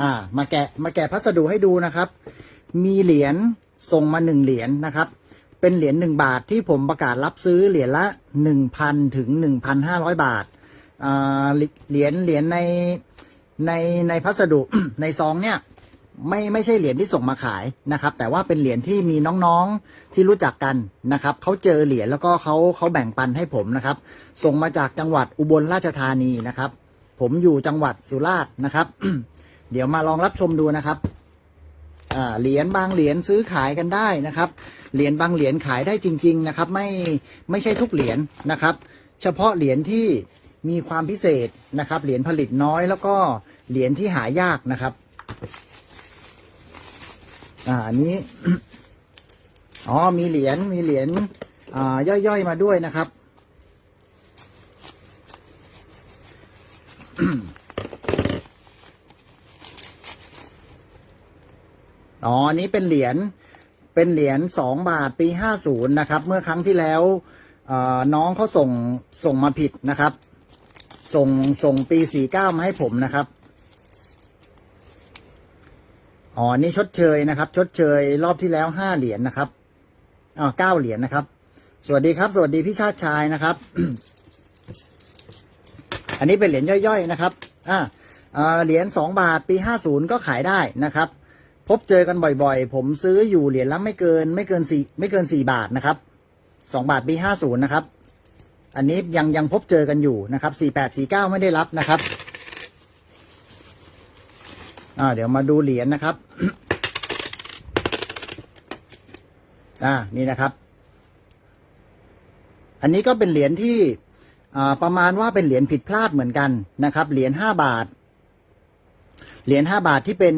อ่า มาแกะมาแกะพัสดุให้ดูนะครับ มีเหรียญส่งมาหนึ่งเหรียญนะครับ เป็นเหรียญหนึ่งบาทที่ผมประกาศรับซื้อเหรียญละหนึ่งพันถึงหนึ่งพันห้าร้อยบาทอ่าเหรียญเหรียญในในในพัสดุในซองเนี่ยไม่ไม่ใช่เหรียญที่ส่งมาขายนะครับ แต่ว่าเป็นเหรียญที่มีน้องๆที่รู้จักกันนะครับเขาเจอเหรียญแล้วก็เขาเขาแบ่งปันให้ผมนะครับ ส่งมาจากจังหวัดอุบลราชธานีนะครับ ผมอยู่จังหวัดสุราษฎร์นะครับ เดี๋ยวมาลองรับชมดูนะครับเหรียญบางเหรียญซื้อขายกันได้นะครับ เหรียญบางเหรียญขายได้จริง ๆนะครับ ไม่ไม่ใช่ทุกเหรียญนะครับ เฉพาะเหรียญที่มีความพิเศษนะครับ เหรียญผลิตน้อยแล้วก็เหรียญที่หายากนะครับ อ่าอันนี้อ๋อมีเหรียญมีเหรียญอ่าย่อยๆมาด้วยนะครับ อ๋ออันนี้เป็นเหรียญเป็นเหรียญสองบาทปีห้าศูนย์นะครับ เมื่อครั้งที่แล้วน้องเขาส่งส่งมาผิดนะครับ ส่งส่งปีสี่เก้ามาให้ผมนะครับอ๋อนี่ชดเชยนะครับ ชดเชยรอบที่แล้วห้าเหรียญนะครับอ๋อเก้าเหรียญนะครับ สวัสดีครับ สวัสดีพี่ชาติชายนะครับ อันนี้เป็นเหรียญย่อยๆนะครับ อ่าเหรียญสองบาทปีห้าศูนย์ก็ขายได้นะครับ พบเจอกันบ่อยๆ ผมซื้ออยู่เหรียญละไม่เกิน ไม่เกินสี่ไม่เกินสี่บาทนะครับสองบาทปีห้าศูนย์นะครับ อันนี้ยังยังพบเจอกันอยู่นะครับสี่แปดสี่เก้าไม่ได้รับนะครับอ่าเดี๋ยวมาดูเหรียญนะครับ อ่านี่นะครับ อันนี้ก็เป็นเหรียญที่อ่าประมาณว่าเป็นเหรียญผิดพลาดเหมือนกันนะครับ เหรียญห้าบาท เหรียญห้าบาทที่เป็น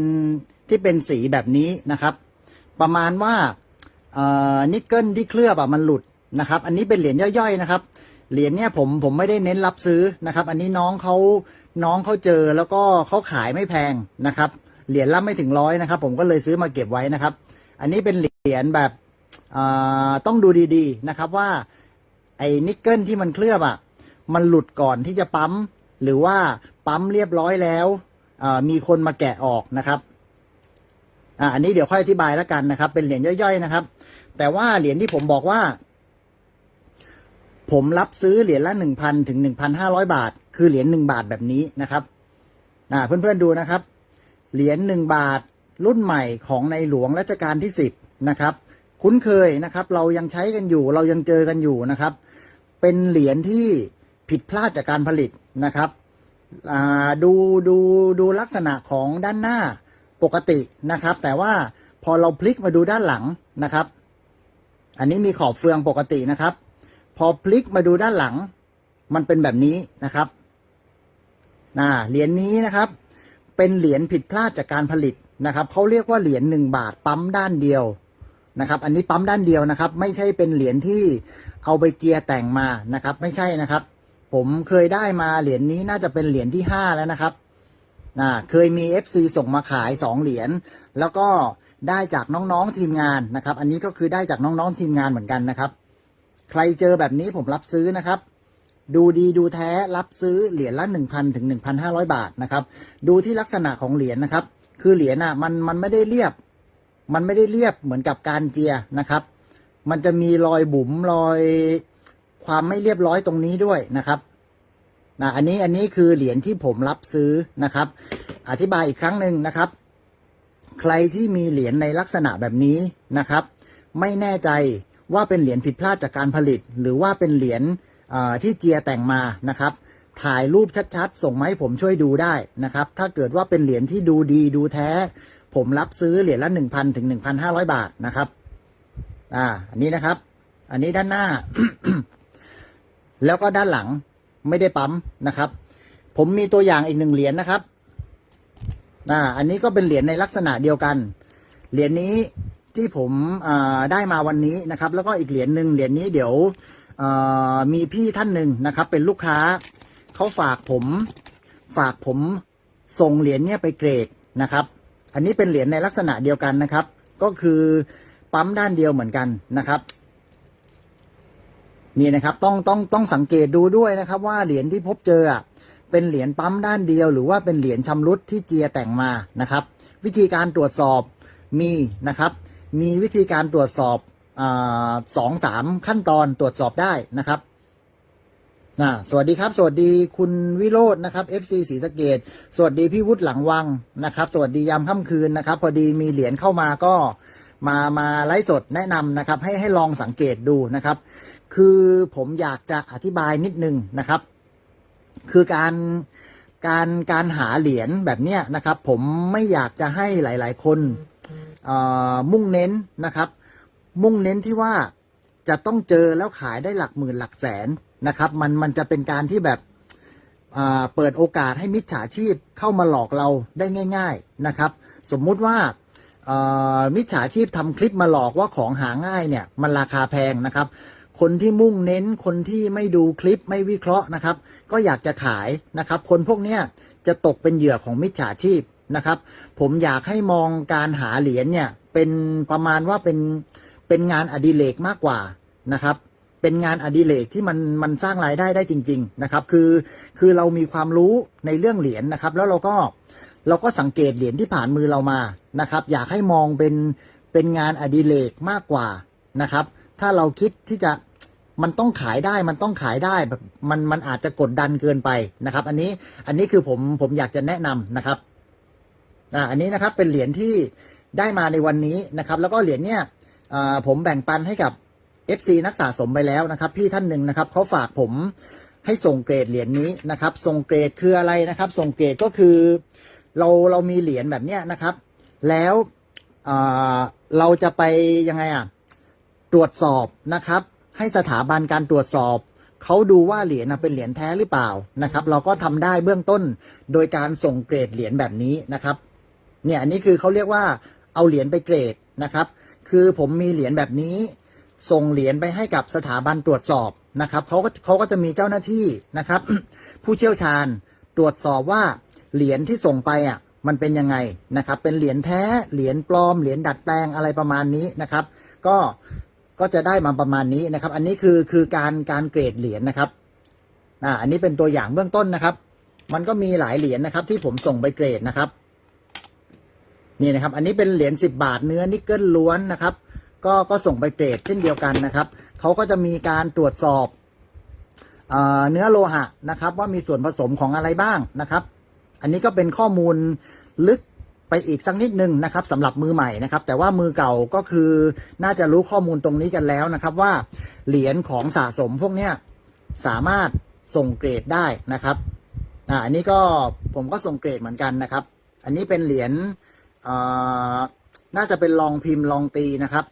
ที่เป็นสีแบบนี้นะครับ ประมาณว่านิกเกิลที่เคลือบอะมันหลุดนะครับ อันนี้เป็นเหรียญย่อยๆนะครับ เหรียญเนี่ยผมผมไม่ได้เน้นรับซื้อนะครับ อันนี้น้องเขาน้องเขาเจอแล้วก็เขาขายไม่แพงนะครับ เหรียญละไม่ถึงร้อยนะครับ ผมก็เลยซื้อมาเก็บไว้นะครับ อันนี้เป็นเหรียญแบบต้องดูดีๆนะครับว่าไอ้นิกเกิลที่มันเคลือบอะมันหลุดก่อนที่จะปั๊ม หรือว่าปั๊มเรียบร้อยแล้วมีคนมาแกะออกนะครับ อ่าอันนี้เดี๋ยวค่อยอธิบายแล้วกันนะครับ เป็นเหรียญย่อยๆนะครับ แต่ว่าเหรียญที่ผมบอกว่า ผมรับซื้อเหรียญละหนึ่งพันถึงหนึ่งพันห้าร้อยบาท คือเหรียญหนึ่งบาทแบบนี้นะครับ อ่า เพื่อนๆดูนะครับ เหรียญหนึ่งบาทรุ่นใหม่ของในหลวงรัชกาลที่สิบนะครับ คุ้นเคยนะครับ เรายังใช้กันอยู่ เรายังเจอกันอยู่นะครับ เป็นเหรียญที่ผิดพลาดจากการผลิตนะครับดูดูดูลักษณะของด้านหน้า ปกตินะครับ แต่ว่าพอเราพลิกมาดูด้านหลังนะครับ อันนี้มีขอบเฟืองปกตินะครับ พอพลิกมาดูด้านหลัง มันเป็นแบบนี้นะครับอ่าเหรียญนี้นะครับ เป็นเหรียญผิดพลาดจากการผลิตนะครับเขาเรียกว่าเหรียญหนึ่งบาทปั๊มด้านเดียวนะครับ อันนี้ปั๊มด้านเดียวนะครับ ไม่ใช่เป็นเหรียญที่เอาไปเจียแต่งมานะครับ ไม่ใช่นะครับ ผมเคยได้มาเหรียญนี้น่าจะเป็นเหรียญที่ห้าแล้วนะครับ อ่าเคยมี FC ส่งมาขายสองเหรียญแล้วก็ได้จากน้องๆทีมงานนะครับ อันนี้ก็คือได้จากน้องๆทีมงานเหมือนกันนะครับ ใครเจอแบบนี้ผมรับซื้อนะครับ ดูดีดูแท้รับซื้อเหรียญละหนึ่งพันถึงหนึ่งพันห้าร้อยบาทนะครับ ดูที่ลักษณะของเหรียญนะครับ คือเหรียญอะมันมันไม่ได้เรียบ มันไม่ได้เรียบเหมือนกับการเจียนะครับ มันจะมีรอยบุ๋มรอยความไม่เรียบร้อยตรงนี้ด้วยนะครับ นะอันนี้อันนี้คือเหรียญที่ผมรับซื้อนะครับ อธิบายอีกครั้งหนึ่งนะครับ ใครที่มีเหรียญในลักษณะแบบนี้นะครับ ไม่แน่ใจว่าเป็นเหรียญผิดพลาดจากการผลิต หรือว่าเป็นเหรียญที่เจียแต่งมานะครับ ถ่ายรูปชัดๆ ส่งมาให้ผมช่วยดูได้นะครับ ถ้าเกิดว่าเป็นเหรียญที่ดูดีดูแท้ ผมรับซื้อเหรียญละหนึ่งพันถึงหนึ่งพันห้าร้อยบาทนะครับอ่าอันนี้นะครับ อันนี้ด้านหน้า แล้วก็ด้านหลัง ไม่ได้ปั๊มนะครับ ผมมีตัวอย่างอีกหนึ่งเหรียญนะครับอ่าอันนี้ก็เป็นเหรียญในลักษณะเดียวกัน เหรียญนี้ที่ผมอ่าได้มาวันนี้นะครับ แล้วก็อีกเหรียญหนึ่งเหรียญนี้เดี๋ยวอ่ามีพี่ท่านหนึ่งนะครับ เป็นลูกค้าเขาฝากผมฝากผมส่งเหรียญเนี่ยไปเกรดนะครับ อันนี้เป็นเหรียญในลักษณะเดียวกันนะครับ ก็คือปั๊มด้านเดียวเหมือนกันนะครับ นี่นะครับต้องต้องต้องสังเกตดูด้วยนะครับ ว่าเหรียญที่พบเจอเป็นเหรียญปั๊มด้านเดียว หรือว่าเป็นเหรียญชำรุดที่เจียแต่งมานะครับ วิธีการตรวจสอบมีนะครับ มีวิธีการตรวจสอบสองสามขั้นตอนตรวจสอบได้นะครับนะสวัสดีครับ สวัสดีคุณวิโรจน์นะครับ FC ศรีสะเกดสวัสดีพี่วุฒิหลังวังนะครับ สวัสดียามค่ำคืนนะครับ พอดีมีเหรียญเข้ามาก็ มามาไลฟ์สดแนะนำนะครับ ให้ให้ลองสังเกตดูนะครับ คือผมอยากจะอธิบายนิดนึงนะครับ คือการการการหาเหรียญแบบเนี้ยนะครับ ผมไม่อยากจะให้หลาย ๆ คนมุ่งเน้นนะครับ มุ่งเน้นที่ว่าจะต้องเจอแล้วขายได้หลักหมื่นหลักแสนนะครับ มันมันจะเป็นการที่แบบเปิดโอกาสให้มิจฉาชีพเข้ามาหลอกเราได้ง่าย ๆนะครับ สมมุติว่า มิจฉาชีพทำคลิปมาหลอกว่าของหาง่ายเนี่ยมันราคาแพงนะครับ คนที่มุ่งเน้นคนที่ไม่ดูคลิปไม่วิเคราะห์นะครับ ก็อยากจะขายนะครับ คนพวกเนี้ยจะตกเป็นเหยื่อของมิจฉาชีพนะครับ ผมอยากให้มองการหาเหรียญเนี่ยเป็นประมาณว่าเป็นเป็นงานอดิเรกมากกว่านะครับเป็นงานอดิเรกที่มันมันสร้างรายได้ได้จริง ๆ นะครับ คือคือเรามีความรู้ในเรื่องเหรียญนะครับ แล้วเราก็ เราก็สังเกตเหรียญที่ผ่านมือเรามานะครับ อยากให้มองเป็นเป็นงานอดิเรกมากกว่านะครับ ถ้าเราคิดที่จะมันต้องขายได้มันต้องขายได้แบบมันมันอาจจะกดดันเกินไปนะครับ อันนี้อันนี้คือผมผมอยากจะแนะนำนะครับอ่าอันนี้นะครับเป็นเหรียญที่ได้มาในวันนี้นะครับ แล้วก็เหรียญเนี่ยผมแบ่งปันให้กับ FC นักสะสมไปแล้วนะครับ พี่ท่านหนึ่งนะครับเขาฝากผมให้ส่งเกรดเหรียญนี้นะครับ ส่งเกรดคืออะไรนะครับ ส่งเกรดก็คือ เราเรามีเหรียญแบบเนี้ยนะครับ แล้วเราจะไปยังไงอะตรวจสอบนะครับ ให้สถาบันการตรวจสอบเขาดูว่าเหรียญเป็นเหรียญแท้หรือเปล่านะครับ เราก็ทำได้เบื้องต้นโดยการส่งเกรดเหรียญแบบนี้นะครับเนี่ยอันนี้คือเขาเรียกว่าเอาเหรียญไปเกรดนะครับ คือผมมีเหรียญแบบนี้ ส่งเหรียญไปให้กับสถาบันตรวจสอบนะครับเขาก็เขาก็จะมีเจ้าหน้าที่นะครับ ผู้เชี่ยวชาญตรวจสอบว่า เหรียญที่ส่งไปอะมันเป็นยังไงนะครับ เป็นเหรียญแท้ เหรียญปลอม เหรียญดัดแปลงอะไรประมาณนี้นะครับ ก็ก็จะได้มาประมาณนี้นะครับ อันนี้คือคือการการเกรดเหรียญนะครับอ่าอันนี้เป็นตัวอย่างเบื้องต้นนะครับ มันก็มีหลายเหรียญนะครับ ที่ผมส่งไปเกรดนะครับ นี่นะครับ อันนี้เป็นเหรียญสิบาทเนื้อนิกเกิลล้วนนะครับ ก็ก็ส่งไปเกรดเช่นเดียวกันนะครับเขาก็จะมีการตรวจสอบเอ่อเนื้อโลหะนะครับ ว่ามีส่วนผสมของอะไรบ้างนะครับ อันนี้ก็เป็นข้อมูลลึกไปอีกสักนิดนึงนะครับสำหรับมือใหม่นะครับ แต่ว่ามือเก่าก็คือน่าจะรู้ข้อมูลตรงนี้กันแล้วนะครับ ว่าเหรียญของสะสมพวกเนี้ยสามารถส่งเกรดได้นะครับอ่าอันนี้ก็ผมก็ส่งเกรดเหมือนกันนะครับ อันนี้เป็นเหรียญน่าจะเป็นลองพิมพ์ลองตีนะครับ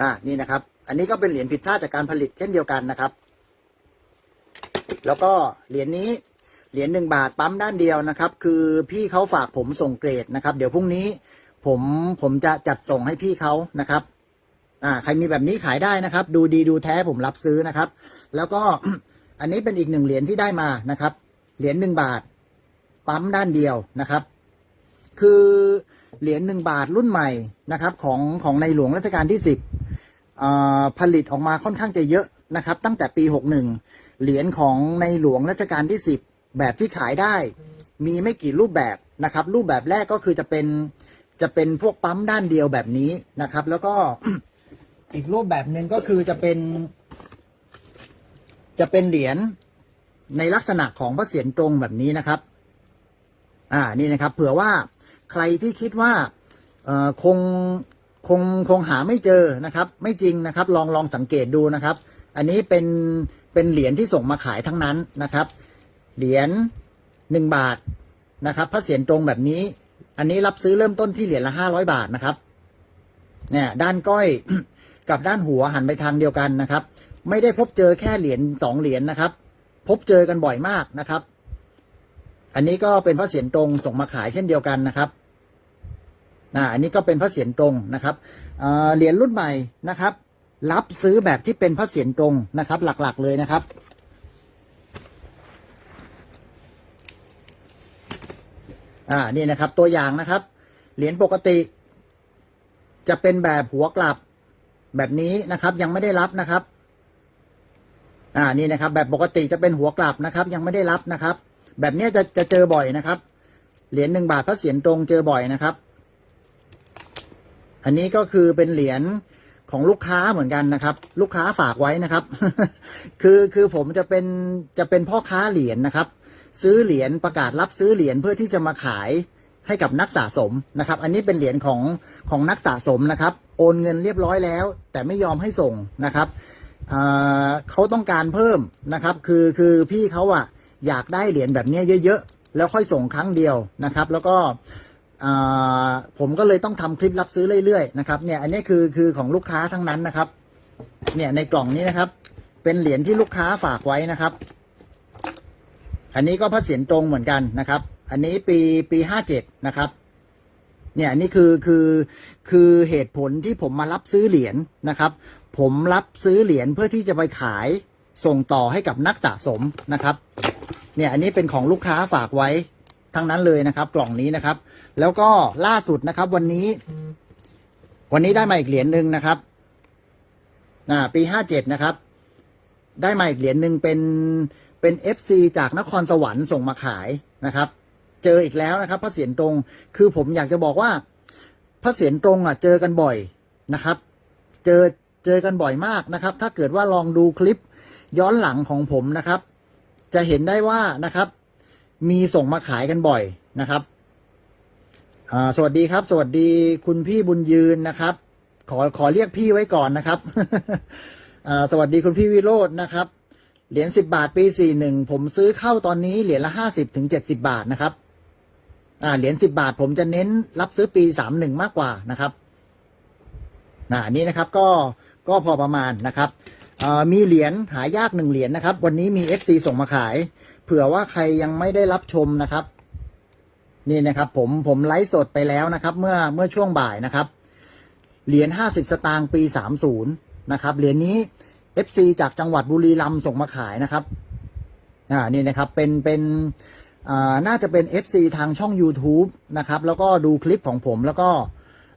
อ่านี่นะครับ อันนี้ก็เป็นเหรียญผิดพลาดจากการผลิตเช่นเดียวกันนะครับ แล้วก็เหรียญนี้เหรียญหนึ่งบาทปั๊มด้านเดียวนะครับ คือพี่เขาฝากผมส่งเกรดนะครับ เดี๋ยวพรุ่งนี้ผมผมจะจัดส่งให้พี่เขานะครับอ่าใครมีแบบนี้ขายได้นะครับ ดูดีดูแท้ผมรับซื้อนะครับ แล้วก็อันนี้เป็นอีกหนึ่งเหรียญที่ได้มานะครับ เหรียญหนึ่งบาท ปั๊มด้านเดียวนะครับ คือเหรียญหนึ่งบาทรุ่นใหม่นะครับ ของของในหลวงรัชกาลที่สิบผลิตออกมาค่อนข้างจะเยอะนะครับ ตั้งแต่ปีหกหนึ่ง เหรียญของในหลวงรัชกาลที่สิบแบบที่ขายได้ มีไม่กี่รูปแบบนะครับ รูปแบบแรกก็คือจะเป็นจะเป็นพวกปั๊มด้านเดียวแบบนี้นะครับ แล้วก็อีกรูปแบบหนึ่งก็คือจะเป็น จะเป็นเหรียญในลักษณะของพระเศียรตรงแบบนี้นะครับ อ่านี่นะครับ เผื่อว่าใครที่คิดว่าเออคงคงคงหาไม่เจอนะครับ ไม่จริงนะครับ ลองลองสังเกตดูนะครับ อันนี้เป็นเป็นเหรียญที่ส่งมาขายทั้งนั้นนะครับ เหรียญหนึ่งบาทนะครับพระเศียรตรงแบบนี้ อันนี้รับซื้อเริ่มต้นที่เหรียญละห้าร้อยบาทนะครับ เนี่ย ด้านก้อยกับด้านหัวหันไปทางเดียวกันนะครับ ไม่ได้พบเจอแค่เหรียญสองเหรียญนะครับ พบเจอกันบ่อยมากนะครับ อันนี้ก็เป็นพระเศียรตรงส่งมาขายเช่นเดียวกันนะครับอ่าอันนี้ก็เป็นพระเศียรตรงนะครับเเหรียญรุ่นใหม่นะครับ รับซื้อแบบที่เป็นพระเศียรตรงนะครับ หลักๆเลยนะครับ อ่านี่นะครับ ตัวอย่างนะครับ เหรียญปกติ จะเป็นแบบหัวกลับแบบนี้นะครับ ยังไม่ได้รับนะครับ อ่านี่นะครับ แบบปกติจะเป็นหัวกลับนะครับ ยังไม่ได้รับนะครับ แบบนี้จะจะเจอบ่อยนะครับ เหรียญหนึ่งบาทพระเศียรตรงเจอบ่อยนะครับ อันนี้ก็คือเป็นเหรียญ ของลูกค้าเหมือนกันนะครับ ลูกค้าฝากไว้นะครับ คือคือผมจะเป็นจะเป็นพ่อค้าเหรียญนะครับ ซื้อเหรียญประกาศรับซื้อเหรียญเพื่อที่จะมาขายให้กับนักสะสมนะครับ อันนี้เป็นเหรียญของของนักสะสมนะครับ โอนเงินเรียบร้อยแล้ว แต่ไม่ยอมให้ส่งนะครับเขาต้องการเพิ่มนะครับ คือคือพี่เขาอะอยากได้เหรียญแบบนี้เยอะ ๆ แล้วค่อยส่งครั้งเดียวนะครับ แล้วก็ ผมก็เลยต้องทำคลิปรับซื้อเรื่อยๆนะครับเนี่ยอันนี้คือคือของลูกค้าทั้งนั้นนะครับ เนี่ยในกล่องนี้นะครับ เป็นเหรียญที่ลูกค้าฝากไว้นะครับ อันนี้ก็พระเศียรตรงเหมือนกันนะครับ อันนี้ปีปีห้าเจ็ดนะครับเนี่ยอันนี้คือคือคือเหตุผลที่ผมมารับซื้อเหรียญนะครับ ผมรับซื้อเหรียญเพื่อที่จะไปขายส่งต่อให้กับนักสะสมนะครับ เนี่ยอันนี้เป็นของลูกค้าฝากไว้ทั้งนั้นเลยนะครับ กล่องนี้นะครับ แล้วก็ล่าสุดนะครับ วันนี้ วันนี้ได้มาอีกเหรียญหนึ่งนะครับอ่าปีห้าเจ็ดนะครับ ได้มาอีกเหรียญหนึ่งเป็นเป็นเอฟซีจากนครสวรรค์ส่งมาขายนะครับ เจออีกแล้วนะครับ พระเศียรตรง คือผมอยากจะบอกว่า พระเศียรตรงอะ เจอกันบ่อยนะครับ เจอเจอกันบ่อยมากนะครับ ถ้าเกิดว่าลองดูคลิปย้อนหลังของผมนะครับ จะเห็นได้ว่านะครับ มีส่งมาขายกันบ่อยนะครับ อ่าสวัสดีครับ สวัสดีคุณพี่บุญยืนนะครับ ขอขอเรียกพี่ไว้ก่อนนะครับอ่าสวัสดีคุณพี่วิโรจน์นะครับ เหรียญสิบาทปีสี่หนึ่งผมซื้อเข้าตอนนี้เหรียญละห้าสิบถึงเจ็ดสิบาทนะครับอ่าเหรียญสิบาท ผมจะเน้นรับซื้อปีสามหนึ่งมากกว่านะครับอ่าอันนี้นะครับก็ก็พอประมาณนะครับอ่ามีเหรียญหายากหนึ่งเหรียญนะครับ วันนี้มี FC ส่งมาขาย เผื่อว่าใครยังไม่ได้รับชมนะครับ นี่นะครับ ผมผมไลฟ์สดไปแล้วนะครับ เมื่อเมื่อช่วงบ่ายนะครับ เหรียญห้าสิบสตางค์ปีสามศูนย์นะครับ เหรียญนี้ FC จากจังหวัดบุรีรัมย์ส่งมาขายนะครับอ่านี่นะครับเป็นเป็นอ่าน่าจะเป็น FC ทางช่อง YouTube นะครับ แล้วก็ดูคลิปของผมแล้วก็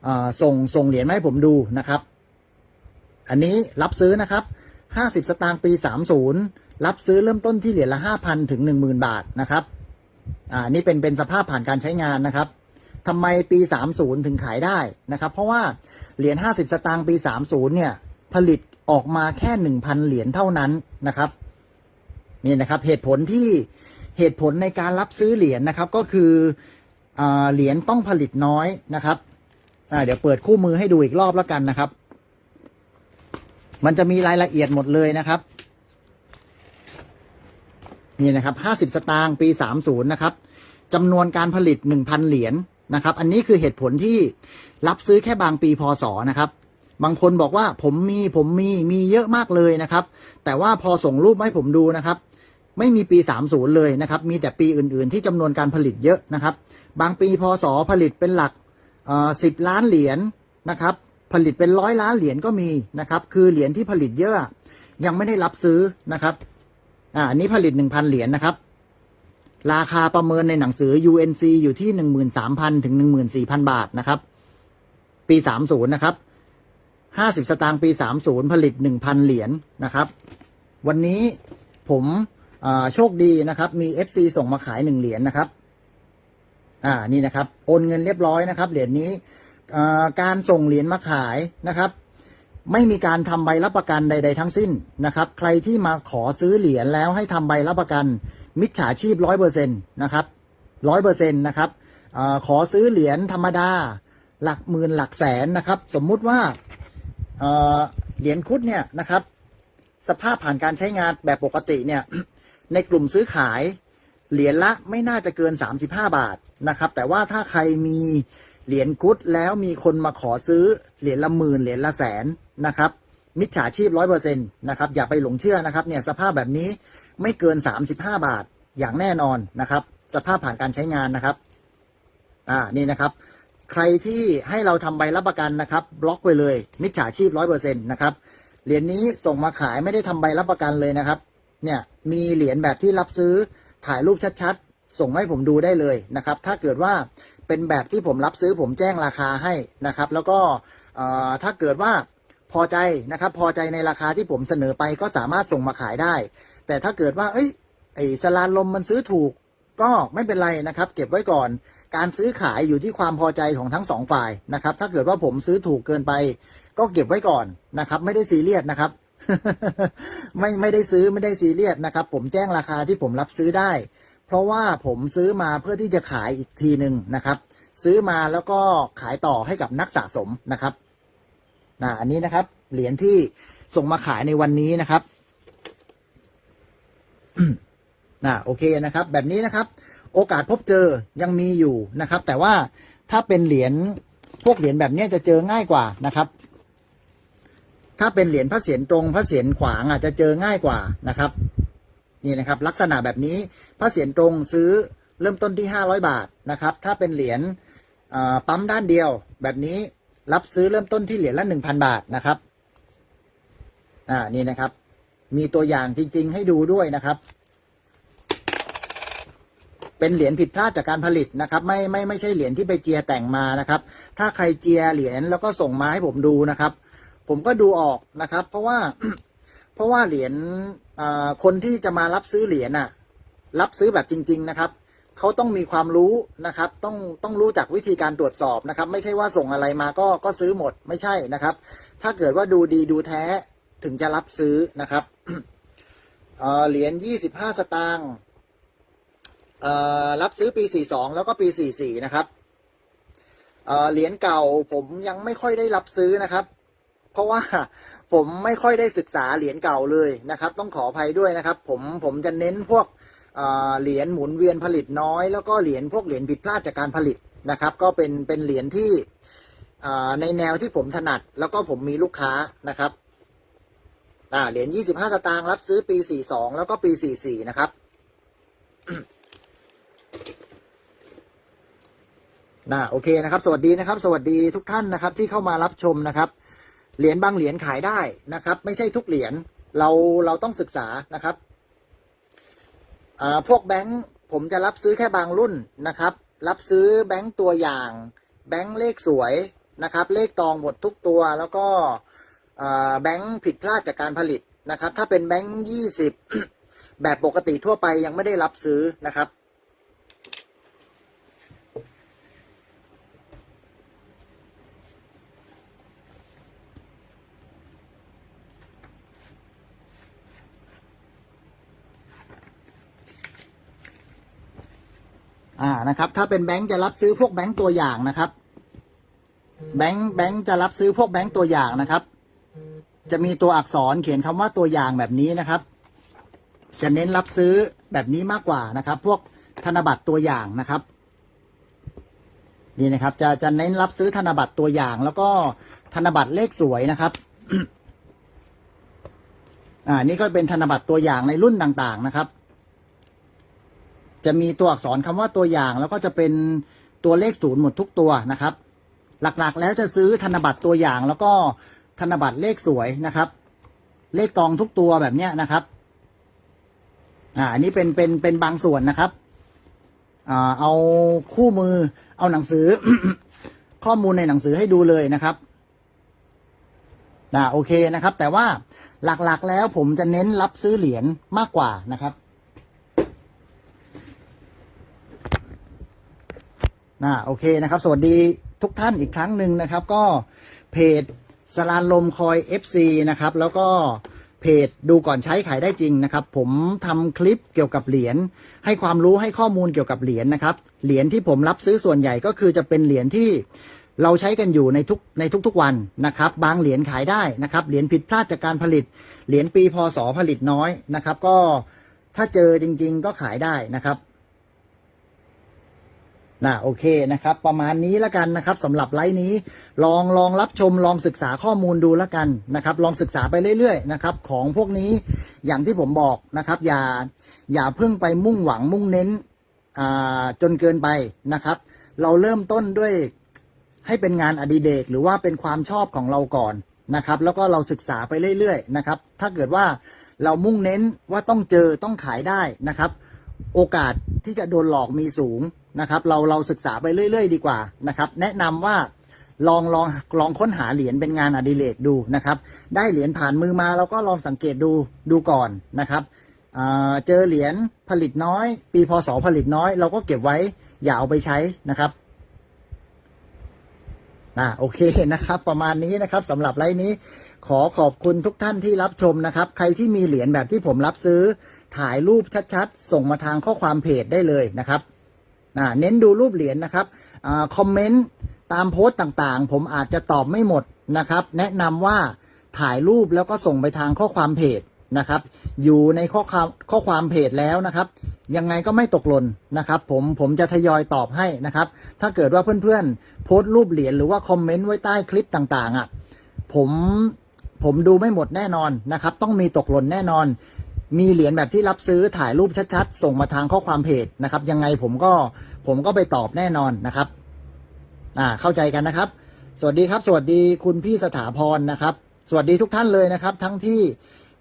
อ่าส่งส่งเหรียญมาให้ผมดูนะครับ อันนี้รับซื้อนะครับห้าสิบสตางค์ปีสามศูนย์รับซื้อเริ่มต้นที่เหรียญละห้าพันถึงหนึ่งหมื่นบาทนะครับ อ่านี่เป็นเป็นสภาพผ่านการใช้งานนะครับทำไมปี 30 ถึงขายได้นะครับ เพราะว่าเหรียญ 50 สตางค์ปี 30 เนี่ย ผลิตออกมาแค่ 1,000 เหรียญเท่านั้นนะครับนี่นะครับ เหตุผลที่เหตุผลในการรับซื้อเหรียญนะครับ ก็คืออเหรียญต้องผลิตน้อยนะครับเดี๋ยวเปิดคู่มือให้ดูอีกรอบแล้วกันนะครับ มันจะมีรายละเอียดหมดเลยนะครับ นี่นะครับห้าสิบสตางค์ปีสามศูนย์นะครับจำนวนการผลิตหนึ่งพันเหรียญนะครับ อันนี้คือเหตุผลที่รับซื้อแค่บางปีพศนะครับ บางคนบอกว่าผมมีผมมีมีเยอะมากเลยนะครับ แต่ว่าพอส่งรูปให้ผมดูนะครับ ไม่มีปี 30 เลยนะครับ มีแต่ปีอื่น ๆ ที่จำนวนการผลิตเยอะนะครับ บางปีพศผลิตเป็นหลักสิบล้านเหรียญนะครับ ผลิตเป็นร้อยล้านเหรียญก็มีนะครับ คือเหรียญที่ผลิตเยอะยังไม่ได้รับซื้อนะครับ อ่าอันนี้ผลิตหนึ่งพันเหรียญนะครับ ราคาประเมินในหนังสือ UNC อยู่ที่หนึ่งหมื่นสามพันถึงหนึ่งหมื่นสี่พันบาทนะครับ ปีสามศูนย์นะครับห้าสิบสตางค์ปีสามศูนย์ผลิตหนึ่งพันเหรียญนะครับ วันนี้ผมโชคดีนะครับ มี FC ส่งมาขายหนึ่งเหรียญนะครับ อ่านี่นะครับ โอนเงินเรียบร้อยนะครับ เหรียญนี้การส่งเหรียญมาขายนะครับ ไม่มีการทำใบรับประกันใด ๆ ทั้งสิ้นนะครับ ใครที่มาขอซื้อเหรียญแล้วให้ทำใบรับประกัน มิจฉาชีพร้อยเปอร์เซ็นต์นะครับร้อยเปอร์เซ็นต์นะครับอขอซื้อเหรียญธรรมดา หลักหมื่นหลักแสนนะครับ สมมุติว่าเอ่อเหรียญคุดเนี่ยนะครับ สภาพผ่านการใช้งานแบบปกติเนี่ย ในกลุ่มซื้อขายเหรียญละไม่น่าจะเกิน 35 บาทนะครับ แต่ว่าถ้าใครมี เหรียญกุดแล้วมีคนมาขอซื้อเหรียญละหมื่นเหรียญละแสนนะครับ มิจฉาชีพร้อยเปอร์เซ็นต์นะครับ อย่าไปหลงเชื่อนะครับ เนี่ยสภาพแบบนี้ไม่เกิน35บห้าบาทอย่างแน่นอนนะครับ สภาพผ่านการใช้งานนะครับ อ่านี่นะครับ ใครที่ให้เราทำใบรับประกันนะครับ บล็อกไปเลย มิจฉาชีพร้อยเปอร์เซ็นต์นะครับเหรียญนี้ส่งมาขายไม่ได้ทำใบรับประกันเลยนะครับ เนี่ยมีเหรียญแบบที่รับซื้อถ่ายรูปชัดๆ ส่งให้ผมดูได้เลยนะครับ ถ้าเกิดว่า เป็นแบบที่ผมรับซื้อผมแจ้งราคาให้นะครับ แล้วก็ถ้าเกิดว่าพอใจนะครับ พอใจในราคาที่ผมเสนอไปก็สามารถส่งมาขายได้ แต่ถ้าเกิดว่า เอ้ยไอ้สลานลมมันซื้อถูกก็ไม่เป็นไรนะครับ เก็บไว้ก่อน การซื้อขายอยู่ที่ความพอใจของทั้งสองฝ่ายนะครับ ถ้าเกิดว่าผมซื้อถูกเกินไป ก็เก็บไว้ก่อนนะครับ ไม่ได้ซีเรียสนะครับ ไม่ไม่ได้ซื้อไม่ได้ซีเรียสนะครับ ผมแจ้งราคาที่ผมรับซื้อได้ ราะว่าผมซื้อมาเพื่อที่จะขายอีกทีหนึ่งนะครับ ซื้อมาแล้วก็ขายต่อให้กับนักสะสมนะครับนะอันนี้นะครับ เหรียญที่ส่งมาขายในวันนี้นะครับนะโอเคนะครับ แบบนี้นะครับ โอกาสพบเจอยังมีอยู่นะครับ แต่ว่าถ้าเป็นเหรียญพวกเหรียญแบบนี้จะเจอง่ายกว่านะครับ ถ้าเป็นเหรียญพระเศียรตรงพระเศียรขวางอาจจะเจอง่ายกว่านะครับ นี่นะครับ ลักษณะแบบนี้ พระเศียรตรงซื้อเริ่มต้นที่ห้าร้อยบาทนะครับ ถ้าเป็นเหรียญปั๊มด้านเดียว แบบนี้รับซื้อเริ่มต้นที่เหรียญละหนึ่งพันบาทนะครับ อ่านี่นะครับ มีตัวอย่างจริง ๆ ให้ดูด้วยนะครับ เป็นเหรียญผิดพลาดจากการผลิตนะครับ ไม่ไม่ไม่ใช่เหรียญที่ไปเจียแต่งมานะครับ ถ้าใครเจียเหรียญแล้วก็ส่งมาให้ผมดูนะครับ ผมก็ดูออกนะครับ เพราะว่า เพราะว่าเหรียญคนที่จะมารับซื้อเหรียญน่ะ รับซื้อแบบจริง ๆ นะครับเขาต้องมีความรู้นะครับ ต้องต้องรู้จักวิธีการตรวจสอบนะครับ ไม่ใช่ว่าส่งอะไรมาก็ก็ซื้อหมดไม่ใช่นะครับ ถ้าเกิดว่าดูดีดูแท้ถึงจะรับซื้อนะครับเเหรียญยี่สิบห้าสตางค์รับซื้อปีสี่สองแล้วก็ปีสี่สี่นะครับเเหรียญเก่าผมยังไม่ค่อยได้รับซื้อนะครับ เพราะว่าผมไม่ค่อยได้ศึกษาเหรียญเก่าเลยนะครับ ต้องขออภัยด้วยนะครับ ผมผมจะเน้นพวก เหรียญหมุนเวียนผลิตน้อย แล้วก็เหรียญพวกเหรียญผิดพลาดจากการผลิตนะครับ ก็เป็นเป็นเหรียญที่ในแนวที่ผมถนัด แล้วก็ผมมีลูกค้านะครับเหรียญยี่สิบห้าสตางค์รับซื้อปีสี่สองแล้วก็ปีสี่สี่นะครับน่าโอเคนะครับ สวัสดีนะครับ สวัสดีทุกท่านนะครับ ที่เข้ามารับชมนะครับ เหรียญบางเหรียญขายได้นะครับ ไม่ใช่ทุกเหรียญเราเราต้องศึกษานะครับ พวกแบงค์ผมจะรับซื้อแค่บางรุ่นนะครับ รับซื้อแบงค์ตัวอย่าง แบงค์เลขสวยนะครับ เลขตองหมดทุกตัว แล้วก็แบงค์ผิดพลาดจากการผลิตนะครับ ถ้าเป็นแบงค์ยี่สิบแบบปกติทั่วไปยังไม่ได้รับซื้อนะครับ นะครับ ถ้าเป็นแบงค์จะรับซื้อพวกแบงค์ตัวอย่างนะครับ แบงค์แบงค์จะรับซื้อพวกแบงค์ตัวอย่างนะครับ จะมีตัวอักษรเขียนคำว่าตัวอย่างแบบนี้นะครับ จะเน้นรับซื้อแบบนี้มากกว่านะครับ พวกธนบัตรตัวอย่างนะครับนี่นะครับ จะจะเน้นรับซื้อธนบัตรตัวอย่าง แล้วก็ธนบัตรเลขสวยนะครับอ่านี่ก็เป็นธนบัตรตัวอย่างในรุ่นต่างๆนะครับ จะมีตัวอักษรคำว่าตัวอย่าง แล้วก็จะเป็นตัวเลขศูนย์หมดทุกตัวนะครับ หลักๆ แล้วจะซื้อธนบัตรตัวอย่าง แล้วก็ธนบัตรเลขสวยนะครับ เลขตองทุกตัวแบบเนี้ยนะครับอ่าอันนี้เป็นเป็นเป็นบางส่วนนะครับอ่าเอาคู่มือเอาหนังสือ ข้อมูลในหนังสือให้ดูเลยนะครับอ่าโอเคนะครับ แต่ว่าหลักๆแล้วผมจะเน้นรับซื้อเหรียญมากกว่านะครับ อ่าโอเคนะครับ สวัสดีทุกท่านอีกครั้งหนึ่งนะครับ ก็เพจสลานลมคอย FC นะครับ แล้วก็เพจดูก่อนใช้ขายได้จริงนะครับ ผมทำคลิปเกี่ยวกับเหรียญให้ความรู้ให้ข้อมูลเกี่ยวกับเหรียญนะครับ เหรียญที่ผมรับซื้อส่วนใหญ่ก็คือจะเป็นเหรียญที่เราใช้กันอยู่ในทุกในทุกๆวันนะครับ บางเหรียญขายได้นะครับ เหรียญผิดพลาดจากการผลิต เหรียญปีพศผลิตน้อยนะครับ ก็ถ้าเจอจริง ๆ ก็ขายได้นะครับ นะโอเคนะครับ ประมาณนี้แล้วกันนะครับสำหรับไลฟ์นี้ ลองลองรับชมลองศึกษาข้อมูลดูแล้วกันนะครับ ลองศึกษาไปเรื่อยๆนะครับของพวกนี้อย่างที่ผมบอกนะครับ อย่าอย่าเพิ่งไปมุ่งหวังมุ่งเน้นอ่าจนเกินไปนะครับ เราเริ่มต้นด้วยให้เป็นงานอดิเรกหรือว่าเป็นความชอบของเราก่อนนะครับ แล้วก็เราศึกษาไปเรื่อยๆนะครับ ถ้าเกิดว่าเรามุ่งเน้นว่าต้องเจอต้องขายได้นะครับ โอกาส ที่จะโดนหลอกมีสูงนะครับ เราเราศึกษาไปเรื่อย ๆ ดีกว่านะครับ แนะนำว่าลองลองลองค้นหาเหรียญเป็นงานอดิเรกดูนะครับ ได้เหรียญผ่านมือมาเราก็ลองสังเกตดูดูก่อนนะครับเจอเหรียญผลิตน้อย ปีพศผลิตน้อย เราก็เก็บไว้อย่าเอาไปใช้นะครับอ่าโอเคนะครับ ประมาณนี้นะครับสำหรับไลฟ์นี้ ขอขอบคุณทุกท่านที่รับชมนะครับ ใครที่มีเหรียญแบบที่ผมรับซื้อ ถ่ายรูปชัดๆ ส่งมาทางข้อความเพจได้เลยนะครับอ่าเน้นดูรูปเหรียญนะครับอคอมเมนต์ตามโพสต์ต่างๆ ผมอาจจะตอบไม่หมดนะครับ แนะนำว่าถ่ายรูปแล้วก็ส่งไปทางข้อความเพจนะครับ อยู่ในข้อความข้อความเพจแล้วนะครับ ยังไงก็ไม่ตกหล่นนะครับ ผมผมจะทยอยตอบให้นะครับ ถ้าเกิดว่าเพื่อนๆ โพสต์รูปเหรียญหรือว่าคอมเมนต์ไว้ใต้คลิปต่างๆอะผมผมดูไม่หมดแน่นอนนะครับ ต้องมีตกหล่นแน่นอน มีเหรียญแบบที่รับซื้อถ่ายรูปชัดๆ ส่งมาทางข้อความเพจนะครับ ยังไงผมก็ผมก็ไปตอบแน่นอนนะครับ อ่า เข้าใจกันนะครับ สวัสดีครับ สวัสดีคุณพี่สถาพรนะครับ สวัสดีทุกท่านเลยนะครับ ทั้งที่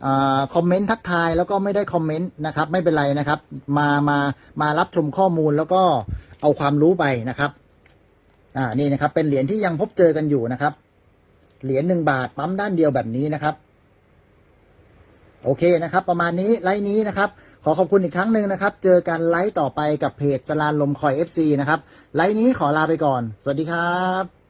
อาคอมเมนต์ทักทายแล้วก็ไม่ได้คอมเมนต์นะครับ ไม่เป็นไรนะครับ มามามารับชมข้อมูลแล้วก็เอาความรู้ไปนะครับ อ่านี่นะครับ เป็นเหรียญที่ยังพบเจอกันอยู่นะครับ เหรียญหนึ่งบาทปั๊มด้านเดียวแบบนี้นะครับ โอเคนะครับ ประมาณนี้ไลน์นี้นะครับ ขอขอบคุณอีกครั้งหนึ่งนะครับ เจอกันไลฟ์ต่อไปกับเพจจลานลมคอย FC นะครับไลฟ์นี้ขอลาไปก่อน สวัสดีครับ